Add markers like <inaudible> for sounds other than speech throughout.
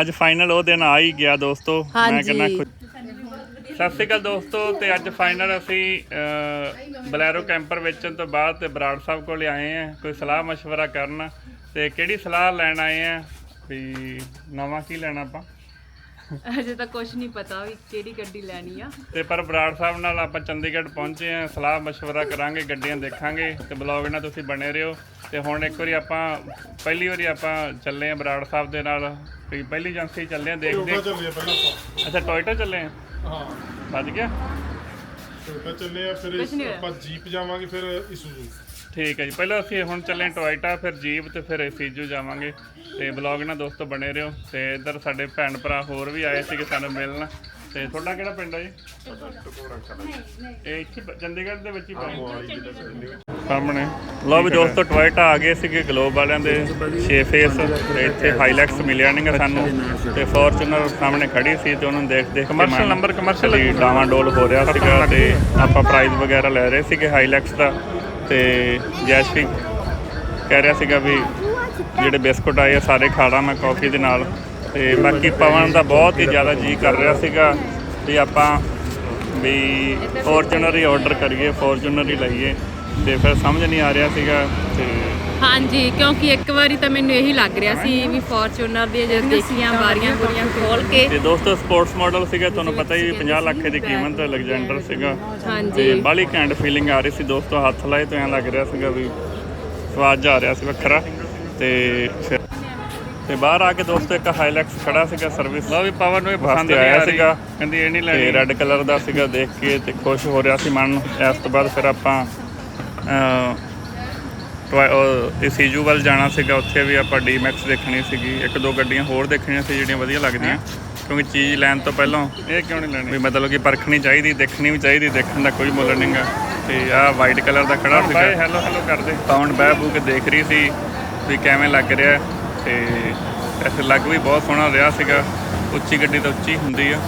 ਅੱਜ ਫਾਈਨਲ ਉਹ ਦਿਨ ਆ ਹੀ ਗਿਆ ਦੋਸਤੋ। ਮੈਂ ਕਹਿੰਦਾ ਹਾਂਜੀ। ਸਤਿ ਸ਼੍ਰੀ ਅਕਾਲ ਦੋਸਤੋ ਤੇ ਅੱਜ ਫਾਈਨਲ ਅਸੀਂ ਬਲੈਰੋ ਕੈਂਪਰ ਵੇਚਣ ਤੋਂ ਬਾਅਦ ਤੇ ਬਰਾੜ ਸਾਹਿਬ ਕੋਲ ਆਏ ਆ। ਕੋਈ ਸਲਾਹ مشਵਰਾ ਕਰਨ। ਤੇ ਕਿਹੜੀ ਸਲਾਹ ਲੈਣ ਆਏ ਆ? ਵੀ ਨਵਾਂ ਕੀ ਲੈਣਾ ਆਪਾਂ? ਅਜੇ ਤਾਂ ਕੁਝ ਨਹੀਂ ਪਤਾ ਵੀ ਕਿਹੜੀ ਗੱਡੀ ਲੈਣੀ ਆ। ਤੇ ਪਰ ਬਰਾੜ ਸਾਹਿਬ ਨਾਲ ਆਪਾਂ ਚੰਡੀਗੜ੍ਹ ਪਹੁੰਚੇ ਆ ਸਲਾਹ مشਵਰਾ ਕਰਾਂਗੇ ਗੱਡੀਆਂ ਦੇਖਾਂਗੇ ਤੇ ਬਲੌਗ ਨਾਲ ਤੁਸੀਂ ਬਣੇ ਰਹੋ। ਤੇ ਹੁਣ ਇੱਕ ਵਾਰੀ ਆਪਾਂ ਪਹਿਲੀ ਵਾਰੀ ਆਪਾਂ ਚੱਲੇ ਆ ਬਰਾੜ ਸਾਹਿਬ ਦੇ ਨਾਲ। ਵੀ ਪਹਿਲੀ ਏਜੰਸੀ ਚੱਲੇ ਆ ਦੇਖਦੇ ਅੱਛਾ ਟੋਇਟਾ ਚੱਲੇ ਆ ਹਾਂ। ਵੱਜ ਗਿਆ? ਟੋਇਟਾ ਚੱਲੇ ਆ ਫਿਰ ਆਪਾਂ ਜੀਪ ਜਾਵਾਂਗੇ ਫਿਰ ਇਸੂਜ਼ੂ ਠੀਕ ਹੈ ਜੀ। ਪਹਿਲਾਂ ਅਸੀਂ ਹੁਣ ਚੱਲੇ ਟੋਇਟਾ ਫਿਰ ਜੀਪ ਤੇ ਫਿਰ ਸੀਜੂ ਜਾਵਾਂਗੇ। ਤੇ ਬਲੌਗ ਨਾਲ ਦੋਸਤੋ ਬਣੇ ਰਹੋ। ਤੇ ਇੱਧਰ ਸਾਡੇ ਭੈਣ ਭਰਾ ਹੋਰ ਵੀ ਆਏ ਸੀਗੇ ਸਾਨੂੰ ਮਿਲਣ। ਤੇ ਤੁਹਾਡਾ ਕਿਹੜਾ ਪਿੰਡ ਹੈ ਜੀ? ਇਹ ਇੱਥੇ ਚੰਡੀਗੜ੍ਹ ਦੇ ਵਿੱਚ ਹੀ ਸਾਹਮਣੇ। ਲਓ ਵੀ ਦੋਸਤੋ ਟੋਇਟਾ ਆ ਗਏ ਸੀਗੇ ਗਲੋਬ ਵਾਲਿਆਂ ਦੇ 6 ਫੇਸ ਤੇ ਇੱਥੇ ਹਾਈਲੈਕਸ ਮਿਲਿਆ ਨਹੀਂਗਾ ਸਾਨੂੰ। ਤੇ ਫੋਰਚੂਨਰ ਸਾਹਮਣੇ ਖੜੀ ਸੀ ਤੇ ਉਹਨਾਂ ਨੂੰ ਦੇਖ ਦੇਖ ਕਮਰਸ਼ੀਅਲ ਨੰਬਰ ਕਮਰਸ਼ੀਅਲ ਡਾਵਾਂ ਡੋਲ ਹੋ ਰਿਹਾ ਸੀਗਾ ਤੇ ਆਪਾਂ ਪ੍ਰਾਈਜ਼ ਵਗੈਰਾ ਲੈ ਰਹੇ ਸੀਗੇ ਹਾਈਲੈਕਸ ਦਾ। ਤੇ ਜੈਸ਼ਵੀ ਕਹਿ ਰਿਹਾ ਸੀਗਾ ਵੀ ਜਿਹੜੇ ਬਿਸਕੁਟ ਆਏ ਆ, ਸਾਰੇ ਖਾਣਾ ਮੈਂ ਕਾਫੀ ਦੇ ਨਾਲ। ਤੇ ਬਾਕੀ ਪਵਨ ਦਾ ਬਹੁਤ ਹੀ ਜ਼ਿਆਦਾ ਜੀ ਕਰ ਰਿਹਾ ਸੀਗਾ ਵੀ ਆਪਾਂ ਵੀ ਫੋਰਚੂਨਰ ਹੀ ਆਰਡਰ ਕਰੀਏ ਫੋਰਚੂਨਰ ਹੀ ਲਈਏ। ਤੇ ਫਿਰ ਸਮਝ ਨਹੀਂ ਆ ਰਿਹਾ ਸੀਗਾ ਤੇ ਹਾਂਜੀ ਕਿਉਂਕਿ ਇੱਕ ਵਾਰੀ ਤਾਂ ਮੈਨੂੰ ਇਹੀ ਲੱਗ ਰਿਹਾ ਸੀ ਵੀ ਫੋਰਚੂਨਰ ਦੀਆਂ ਜਦ ਦੇਖੀਆਂ ਵਾਰੀਆਂ ਬੁਰੀਆਂ ਖੋਲ ਕੇ ਤੇ ਦੋਸਤੋ ਸਪੋਰਟਸ ਮਾਡਲ ਸੀਗਾ ਤੁਹਾਨੂੰ ਪਤਾ ਹੀ 50 ਲੱਖ ਦੀ ਕੀਮਤ ਅਲੈਗਜ਼ੈਂਡਰ ਸੀਗਾ। ਤੇ ਹਾਂਜੀ। ਬਾਲੀ ਘੈਂਟ ਫੀਲਿੰਗ ਆ ਰਹੀ ਸੀ ਦੋਸਤੋ ਹੱਥ ਲਾਏ ਤਾਂ ਐਂ ਲੱਗ ਰਿਹਾ ਸੀਗਾ ਵੀ ਸਵਾਦ ਜਾ ਰਿਹਾ ਸੀ ਵੱਖਰਾ। ਤੇ ਫਿਰ ਤੇ ਬਾਹਰ ਆ ਕੇ ਦੋਸਤੋ ਇੱਕ ਹਾਈਲੈਕਸ ਖੜਾ ਸੀਗਾ ਸਰਵਿਸ ਦਾ ਵੀ ਪਾਵਰ ਨੂੰ ਇਹ ਪਸੰਦ ਆਇਆ ਸੀਗਾ। ਕਹਿੰਦੀ ਇਹ ਨਹੀਂ ਲੈਣੀ। ਤੇ ਰੈੱਡ ਕਲਰ ਦਾ ਸੀਗਾ ਦੇਖ ਕੇ ਤੇ ਖੁਸ਼ ਹੋ ਰਿਹਾ ਸੀ ਮਨ। ਇਸ ਤੋਂ ਬਾਅਦ ਫਿਰ ਆਪਾਂ ਅਹ, ਸੀਜੂ ਵੱਲ ਜਾਣਾ ਸੀਗਾ ਉੱਥੇ ਵੀ ਆਪਾਂ ਡੀਮੈਕਸ ਦੇਖਣੀ ਸੀਗੀ। ਇੱਕ ਦੋ ਗੱਡੀਆਂ ਹੋਰ ਦੇਖਣੀਆਂ ਸੀ ਜਿਹੜੀਆਂ ਵਧੀਆ ਲੱਗਦੀਆਂ ਕਿਉਂਕਿ ਚੀਜ਼ ਲੈਣ ਤੋਂ ਪਹਿਲਾਂ ਇਹ ਕਿਉਂ ਨਹੀਂ ਲੈਣੀ? ਵੀ ਮਤਲਬ ਕਿ ਪਰਖਣੀ ਚਾਹੀਦੀ ਦੇਖਣੀ ਵੀ ਚਾਹੀਦੀ ਦੇਖਣ ਦਾ ਕੋਈ ਮੁੱਲ ਨਹੀਂਗਾ ਤੇ ਆਹ ਵਾਈਟ ਕਲਰ ਦਾ ਖੜਾ ਸੀਗਾ। ਹੈਲੋ ਹੈਲੋ ਕਰਦੇ। ਪਾਉਂਡ ਬਹਿ ਬੂ ਕੇ ਦੇਖ ਰਹੀ ਸੀ ਵੀ ਕਿਵੇਂ ਲੱਗ ਰਿਹਾ। ਤੇ ਐਸੇ ਲੱਗ ਵੀ ਬਹੁਤ ਸੋਹਣਾ ਰਿਹਾ ਸੀਗਾ। ਉੱਚੀ ਗੱਡੀ ਤਾਂ ਉੱਚੀ ਹੁੰਦੀ ਆ।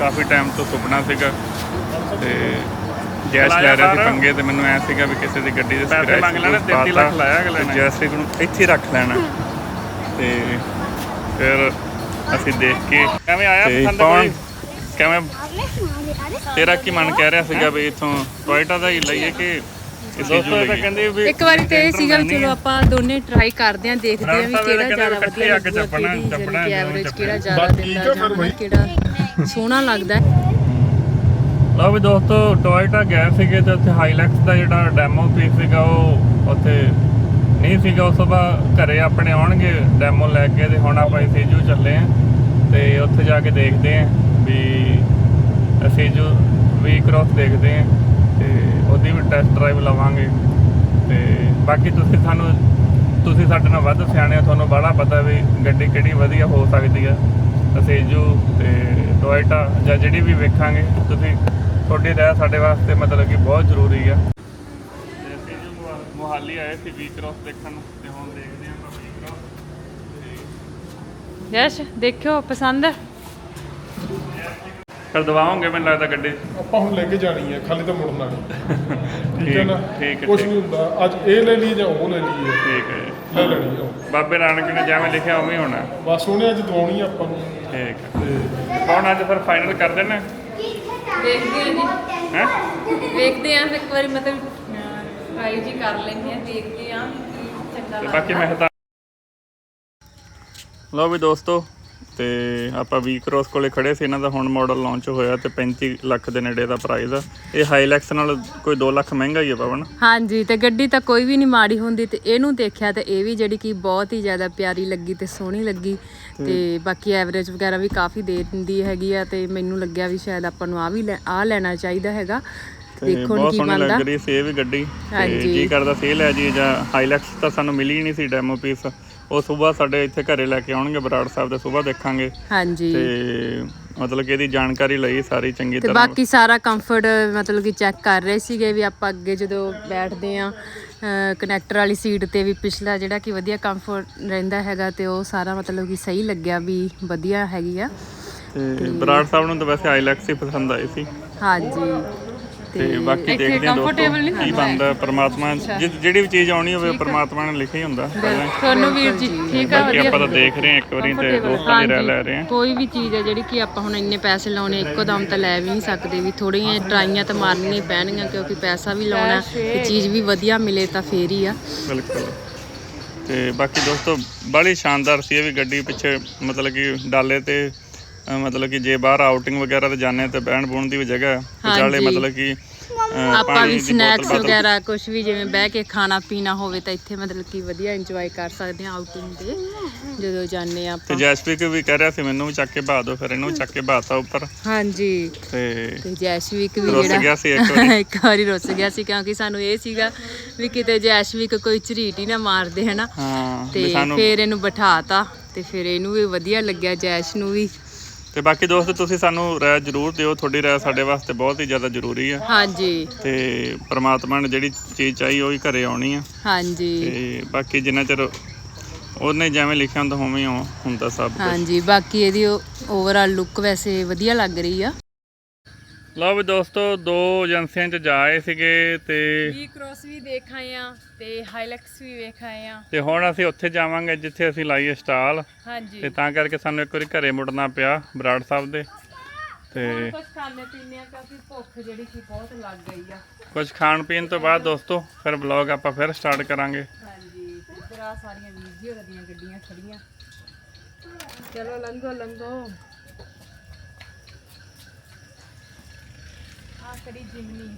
ਕਾਫੀ ਟਾਈਮ ਤੋਂ ਸੁਪਨਾ ਸੀਗਾ। ਤੇ ਜੈਸ ਲੈ ਰਿਹਾ ਸੀ ਪੰਗੇ ਤੇ ਮੈਨੂੰ ਐ ਸੀਗਾ ਵੀ ਕਿਸੇ ਦੀ ਗੱਡੀ ਦੇ ਪੈਸੇ ਮੰਗ ਲੈਣੇ 33 ਲੱਖ ਲਾਇਆ ਅਗਲੇ ਨੇ। ਜੈਸੇ ਨੂੰ ਇੱਥੇ ਰੱਖ ਲੈਣਾ। ਤੇ ਫਿਰ ਅਸੀਂ ਦੇਖ ਕੇ ਕਿਵੇਂ ਆਇਆ ਪਸੰਦ ਕੋਈ? ਕਿਵੇਂ? ਤੇਰਾ ਕੀ ਮਨ ਕਹਿ ਰਿਹਾ ਸੀਗਾ ਵੀ ਇਥੋਂ ਟੋਇਟਾ ਦਾ ਹੀ ਲਈਏ ਕਿ ਇੱਕ ਵਾਰੀ ਤੇ ਇਹ ਸੀਗਾ ਵੀ ਚਲੋ ਆਪਾਂ ਦੋਨੇ ਟਰਾਈ ਕਰਦੇ ਆਂ ਦੇਖਦੇ ਆਂ ਵੀ ਕਿਹੜਾ ਜ਼ਿਆਦਾ ਵਧੀਆ ਆ ਕੇ ਕਿਹੜੀ ਐਵਰੇਜ ਜ਼ਿਆਦਾ ਦਿੰਦਾ ਜਾਂ। ਕਿਹੜਾ ਸੋਹਣਾ ਲੱਗਦਾ ਹੈ। ਲਓ ਵੀ ਦੋਸਤੋ ਟੋਇਟਾ ਗਏ ਸੀਗੇ ਤੇ ਉੱਥੇ ਹਾਈਲੈਕਸ ਦਾ ਜਿਹੜਾ ਡੈਮੋ ਪੀਸ ਸੀਗਾ, ਉਹ ਉੱਥੇ ਨਹੀਂ ਸੀਗਾ ਉਸ ਤੋਂ ਬਾਅਦ ਘਰੇ ਆਪਣੇ ਆਉਣਗੇ ਡੈਮੋ ਲੈ ਕੇ ਤੇ ਹੁਣ ਆਪਾਂ ਸੀਜੂ ਚੱਲੇ ਆਂ ਤੇ ਉੱਥੇ ਜਾ ਕੇ ਦੇਖਦੇ ਆਂ ਵੀ ਸੀਜੂ ਵੀ ਕ੍ਰੋਸ ਦੇਖਦੇ ਆਂ ਤੇ ਉਹਦੀ ਵੀ ਟੈਸਟ ਡਰਾਈਵ ਲਵਾਂਗੇ। ਤੇ ਬਾਕੀ ਤੁਸੀਂ ਸਾਨੂੰ, ਤੁਸੀਂ ਸਾਡੇ ਨਾਲ ਵੱਧ ਸਿਆਣੇ ਹੋ, ਤੁਹਾਨੂੰ ਬੜਾ ਪਤਾ ਵੀ ਗੱਡੀ ਕਿਹੜੀ ਵਧੀਆ ਹੋ ਸਕਦੀ ਆ। ਅਸੇਜੂ ਤੇ ਟੋਇਟਾ ਜਾਂ ਜਿਹੜੀ ਵੀ ਵੇਖਾਂਗੇ, ਤੁਸੀਂ ਤੁਹਾਡੀ ਰਾਏ ਸਾਡੇ ਵਾਸਤੇ ਮਤਲਬ ਕਿ ਬਹੁਤ ਜ਼ਰੂਰੀ ਆ। ਤੇ ਅਸੀਂ ਜੋ ਮੁਹਾ- ਮੁਹਾਲੀ ਆਏ ਸੀ ਵੀ ਕ੍ਰੋਸ ਦੇਖਣ ਤੇ ਹੁਣ ਦੇਖਦੇ ਆਂ ਆਪਾਂ ਵੀ ਕ੍ਰੋਸ ਯਸ਼ ਦੇਖਿਓ ਪਸੰਦ? ਹੈ ਫਿਰ ਦਵਾਉਂਗੇ ਮੈਨੂੰ ਲੱਗਦਾ ਗੱਡੀ ਆਪਾਂ ਹੁਣ ਲੈ ਕੇ ਜਾਣੀ ਹੈ ਖਾਲੀ ਤਾਂ ਮੁੜਨਾ ਨਹੀਂ। <laughs> ਠੀਕ ਹੈ ਨਾ? ਠੀਕ ਹੈ, ਕੁਝ ਠੀਕ। ਨਹੀਂ ਹੁੰਦਾ। ਅੱਜ ਇਹ ਲੈ ਲਈ ਜਾਂ ਉਹ ਲੈ ਲਈ ਹੈ? ਠੀਕ ਹੈ ਜੀ। ਲੈ ਲੈਣੀ ਹੈ ਉਹ। ਬਾਬੇ ਨਾਨਕ ਨੇ ਜਿਵੇਂ ਲਿਖਿਆ ਉਵੇਂ ਹੀ ਹੋਣਾ। ਬਸ ਉਹਨੇ ਅੱਜ ਦਵਾਉਣੀ ਆ ਆਪਾਂ ਨੂੰ। ਠੀਕ ਹੈ। ਹੁਣ ਅੱਜ ਫਿਰ ਫਾਈਨਲ ਕਰ ਦੇਣਾ ਦੇਖਦੇ ਆਂ ਜੀ। ਹੈ? ਵੇਖਦੇ ਆਂ ਇੱਕ ਵਾਰੀ ਮਤਲਬ ਟਰਾਈ ਜੀ ਕਰ ਲੈਂਦੇ ਆਂ ਦੇਖਦੇ ਆਂ ਕੀ ਚੰਗਾ ਤੇ ਲੱਗਦਾ ਬਾਕੀ ਮੈਂ ਤਾਂ ਲਓ ਵੀ ਦੋਸਤੋ ਤੇ ਆਪਾਂ ਵੀ ਕ੍ਰੋਸ ਕੋਲੇ ਖੜੇ ਸੀ ਇਹਨਾਂ ਦਾ ਹੁਣ ਮਾਡਲ ਲਾਂਚ ਹੋਇਆ ਤੇ 35 ਲੱਖ ਦੇ ਨੇੜੇ ਦਾ ਪ੍ਰਾਈਸ ਆ। ਇਹ ਹਾਈਲੈਕਸ ਨਾਲ ਕੋਈ 2 ਲੱਖ ਮਹਿੰਗਾ ਹੀ ਆ ਪਵਨ। ਹਾਂਜੀ ਤੇ ਗੱਡੀ ਤਾਂ ਕੋਈ ਵੀ ਨਹੀਂ ਮਾੜੀ ਹੁੰਦੀ ਤੇ ਇਹਨੂੰ ਦੇਖਿਆ ਤੇ ਇਹ ਵੀ ਜਿਹੜੀ ਕਿ ਬਹੁਤ ਹੀ ਜ਼ਿਆਦਾ ਪਿਆਰੀ ਲੱਗੀ ਤੇ ਸੋਹਣੀ ਲੱਗੀ। ਤੇ ਬਾਕੀ ਐਵਰੇਜ ਵਗੈਰਾ ਵੀ ਕਾਫੀ ਦੇ ਦਿੰਦੀ ਹੈਗੀ ਆ ਤੇ ਮੈਨੂੰ ਲੱਗਿਆ ਵੀ ਸ਼ਾਇਦ ਆਪਾਂ ਨੂੰ ਆ ਵੀ ਆ ਲੈਣਾ ਚਾਹੀਦਾ ਹੈਗਾ। ਦੇਖੋ ਕੀ ਸੋਹਣੀ ਬਣਦਾ। ਲੱਗ ਰਹੀ ਸੀ ਇਹ ਵੀ ਗੱਡੀ। ਜੀ ਕਰਦਾ ਸੀ ਇਹ ਲੈ ਜੀ ਜਾਂ ਹਾਈਲੈਕਸ ਤਾਂ ਸਾਨੂੰ ਮਿਲੀ ਹੀ ਨਹੀਂ ਸੀ ਡੈਮੋ ਪੀਸ ਉਹ ਸਵੇਰ ਸਾਡੇ ਇੱਥੇ ਘਰੇ ਲੈ ਕੇ ਆਉਣਗੇ ਬਰਾੜ ਸਾਹਿਬ ਦੇ ਸਵੇਰ ਦੇਖਾਂਗੇ। ਹਾਂਜੀ। ਤੇ ਮਤਲਬ ਕਿ ਇਹਦੀ ਜਾਣਕਾਰੀ ਲਈ ਸਾਰੀ ਚੰਗੀ ਤੇ ਤਰ੍ਹਾਂ ਬਾਕੀ ਸਾਰਾ ਕੰਫਰਟ ਮਤਲਬ ਕਿ ਚੈੱਕ ਕਰ ਰਹੇ ਸੀਗੇ ਵੀ ਆਪਾਂ ਅੱਗੇ ਜਦੋਂ ਬੈਠਦੇ ਆ ਕਨੈਕਟਰ ਵਾਲੀ ਸੀਟ ਤੇ ਵੀ ਪਿਛਲਾ ਜਿਹੜਾ ਕਿ ਵਧੀਆ ਕੰਫਰਟ ਰਹਿੰਦਾ ਹੈਗਾ ਤੇ ਉਹ ਸਾਰਾ ਮਤਲਬ ਕਿ ਸਹੀ ਲੱਗਿਆ ਵੀ ਵਧੀਆ ਹੈਗੀ ਆ। ਤੇ ਬਰਾੜ ਸਾਹਿਬ ਨੂੰ ਤਾਂ ਵੈਸੇ ਹਾਈਲੈਕਸ ਹੀ ਪਸੰਦ ਆਈ ਸੀ। ਹਾਂਜੀ। ਤੇ ਬਾਕੀ ਇੱਥੇ ਦੇਖਦੇ ਹਾਂ comfortable ਨਹੀਂ ਦੋਸਤੋ ਕੀ ਬਣਦਾ ਪ੍ਰਮਾਤਮਾ ਜਿ- ਜਿਹੜੀ ਵੀ ਚੀਜ਼ ਆਉਣੀ ਹੋਵੇ ਪ੍ਰਮਾਤਮਾ ਨੇ ਲਿਖਿਆ ਹੀ ਹੁੰਦਾ ਪਹਿਲਾਂ। ਤੁਹਾਨੂੰ ਵੀਰ ਜੀ ਠੀਕ ਆ ਬਾਕੀ ਆਪਾਂ ਤਾਂ ਦੇਖ ਰਹੇ ਹਾਂ ਇੱਕ ਵਾਰੀ ਤੇ ਦੋਸਤਾਂ ਦੀ ਰਾਏ ਲੈ ਰਹੇ ਹਾਂ। ਕੋਈ ਵੀ ਚੀਜ਼ ਹੈ ਜਿਹੜੀ ਕਿ ਆਪਾਂ ਹੁਣ ਇੰਨੇ ਪੈਸੇ ਲਾਉਣੇ ਇੱਕੋ ਦਮ ਤਾਂ ਲੈ ਵੀ ਨਹੀਂ ਸਕਦੇ ਵੀ। ਥੋੜੀਆਂ ਟਰਾਈਆਂ ਤਾਂ ਮਾਰਨੀਆਂ ਹੀ ਪੈਣਗੀਆਂ ਕਿਉਂਕਿ ਪੈਸਾ ਵੀ ਲਾਉਣਾ ਤੇ ਚੀਜ਼ ਵੀ ਵਧੀਆ ਮਿਲੇ ਤਾਂ ਫੇਰ ਹੀ ਆ। ਬਿਲਕੁਲ। ਤੇ ਬਾਕੀ ਦੋਸਤੋ ਬੜੀ ਸ਼ਾਨਦਾਰ ਸੀ ਇਹ ਵੀ ਗੱਡੀ ਪਿੱਛੇ ਮਤਲਬ ਕਿ ਡਾਲੇ ਤੇ ਮਤਲਬ ਕਿ ਜੇ ਬਾਹਰ ਆਊਟਿੰਗ ਵਗੈਰਾ ਤੇ ਜਾਂਦੇ ਤੇ ਬਹਿਣ ਬੁਣ ਦੀ ਵੀ ਜਗ੍ਹਾ ਹੈ। ਵਿਚਾਲੇ। ਮਤਲਬ ਕਿ ਆਪਾਂ ਵੀ ਸਨੈਕਸ ਵਗੈਰਾ ਕੁਝ ਵੀ ਜਿਵੇਂ ਬਹਿ ਕੇ ਖਾਣਾ ਪੀਣਾ ਹੋਵੇ ਤਾਂ ਇੱਥੇ ਮਤਲਬ ਕਿ ਵਧੀਆ ਇੰਜੋਏ ਕਰ ਸਕਦੇ ਆ ਆਊਟਿੰਗ ਤੇ ਜਦੋਂ ਜਾਂਦੇ ਆ ਤੇ ਆਪਾਂ। ਜੈਸਪੀਕ ਵੀ ਕਹਿ ਰਿਹਾ ਸੀ ਮੈਨੂੰ ਵੀ ਚੱਕ ਕੇ ਬਹਾ ਦਿਓ ਫਿਰ ਇਹਨੂੰ ਵੀ ਚੱਕ ਕੇ ਬਹਾਤਾ ਉੱਪਰ। ਹਾਂਜੀ। ਤੇ ਜੈਸ਼ਵਿਕ ਵੀ ਰੁੱਸ ਗਿਆ ਸੀ ਇੱਕ ਵਾਰੀ। <laughs> ਇੱਕ ਵਾਰੀ ਰੁੱਸ ਗਿਆ ਸੀ ਕਿਉਂਕਿ ਸਾਨੂੰ ਇਹ ਸੀਗਾ ਵੀ ਕਿਤੇ ਜੈਸ਼ਵਿਕ ਕੋਈ ਝਰੀਟ ਹੀ ਨਾ ਮਾਰਦੇ ਹਨਾ? ਹਾਂ ਤੇ ਫਿਰ ਇਹਨੂੰ ਬਿਠਾਤਾ ਤੇ ਫਿਰ ਇਹਨੂੰ ਵੀ ਵਧੀਆ ਲੱਗਿਆ ਜੈਸ਼ ਨੂੰ ਵੀ। ਤੇ ਬਾਕੀ ਦੋਸਤੋ ਤੁਸੀਂ ਸਾਨੂੰ ਰਾਏ ਜ਼ਰੂਰ ਦਿਓ। ਤੁਹਾਡੀ ਰਾਏ ਸਾਡੇ ਵਾਸਤੇ ਬਹੁਤ ਹੀ ਜ਼ਿਆਦਾ ਜ਼ਰੂਰੀ ਆ। ਹਾਂਜੀ। ਤੇ ਪ੍ਰਮਾਤਮਾ ਨੇ ਜਿਹੜੀ ਚੀਜ਼ ਚਾਹੀ ਉਹ ਹੀ ਘਰੇ ਆਉਣੀ ਆ। ਹਾਂਜੀ। ਤੇ ਬਾਕੀ ਜਿੰਨਾ ਚਿਰ ਉਹਨੇ ਜਿਵੇਂ ਲਿਖਿਆ ਹੁੰਦਾ ਉਵੇਂ ਹੀ ਹੁੰਦਾ ਸਭ ਹਾਂਜੀ। ਬਾਕੀ ਇਹਦੀ ਓਵਰਆਲ ਲੁੱਕ ਵੈਸੇ ਵਧੀਆ ਲੱਗ ਰਹੀ ਆ। ਲਓ ਵੀ ਦੋਸਤੋ ਦੋ ਏਜੰਸੀਆਂ 'ਚ ਜਾ ਆਏ ਸੀਗੇ ਤੇ ਵੀ ਕ੍ਰੋਸ ਵੀ ਦੇਖ ਆਏ ਆ ਤੇ ਹਾਈਲੈਕਸ ਵੀ ਵੇਖ ਆਏ ਆ। ਤੇ ਹੁਣ ਅਸੀਂ ਉੱਥੇ ਜਾਵਾਂਗੇ ਜਿੱਥੇ ਅਸੀਂ ਲਾਈਏ ਸਟਾਲ। ਹਾਂਜੀ। ਤੇ ਤਾਂ ਕਰਕੇ ਸਾਨੂੰ ਇੱਕ ਵਾਰੀ ਘਰੇ ਮੁੜਨਾ ਪਿਆ ਬਰਾੜ ਸਾਹਿਬ ਦੇ। ਤੇ ਕੁਝ ਖਾਣੇ ਪੀਣੇ ਆ ਕਿਉਂਕਿ ਭੁੱਖ ਜਿਹੜੀ ਸੀ ਬਹੁਤ ਲੱਗ ਗਈ ਆ। ਕੁਝ ਖਾਣ ਪੀਣ ਤੋਂ ਬਾਅਦ ਦੋਸਤੋ ਫਿਰ ਵਲੌਗ ਆਪਾਂ ਫਿਰ ਸਟਾਰਟ ਕਰਾਂਗੇ। ਹਾਂਜੀ ਇੱਧਰ ਆ ਸਾਰੀਆਂ ਵੀਡੀਓ ਦੀਆਂ ਗੱਡੀਆਂ ਖੜੀਆਂ। ਚਲੋ ਲੰਘੋ ਲੰਘੋ। ਆ ਕਰੀ ਜਿਮਨੀ